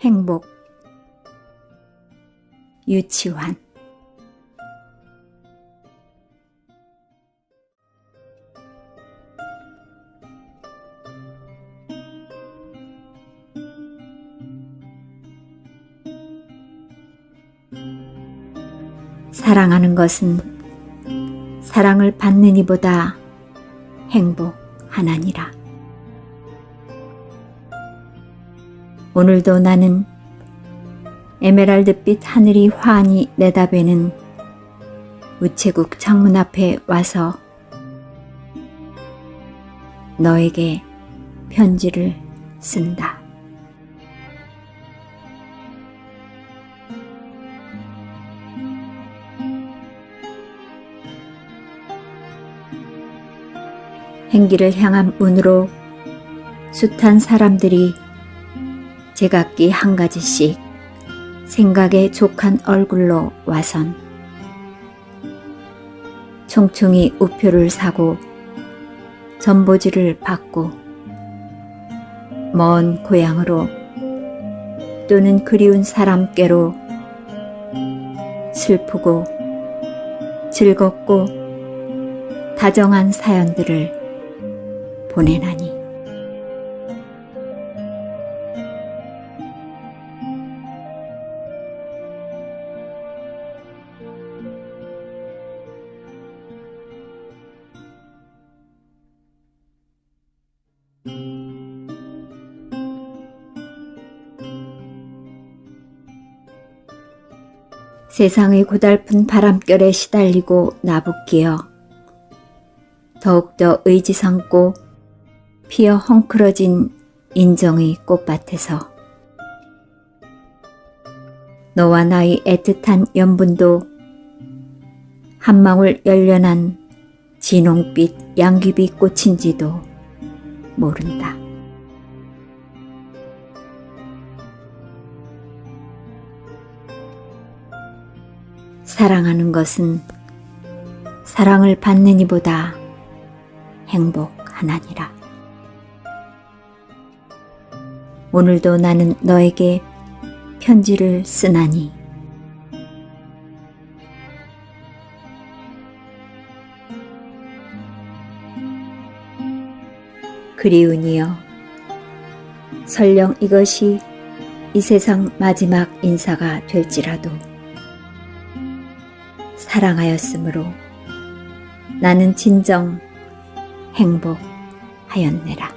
행복 유치환 사랑하는 것은 사랑을 받는 이보다 행복하나니라. 오늘도 나는 에메랄드빛 하늘이 환히 내다보는 우체국 창문 앞에 와서 너에게 편지를 쓴다. 행기를 향한 문으로 숱한 사람들이 제각기 한 가지씩 생각에 족한 얼굴로 와선 총총히 우표를 사고 전보지를 받고 먼 고향으로 또는 그리운 사람께로 슬프고 즐겁고 다정한 사연들을 보내나니 세상의 고달픈 바람결에 시달리고 나부끼어 더욱더 의지 삼고 피어 헝클어진 인정의 꽃밭에서 너와 나의 애틋한 연분도 한 방울 열련한 진홍빛 양귀비 꽃인지도 모른다. 사랑하는 것은 사랑을 받는 이보다 행복하나니라. 오늘도 나는 너에게 편지를 쓰나니 그리우니여 설령 이것이 이 세상 마지막 인사가 될지라도 사랑하였으므로 나는 진정 행복하였네라.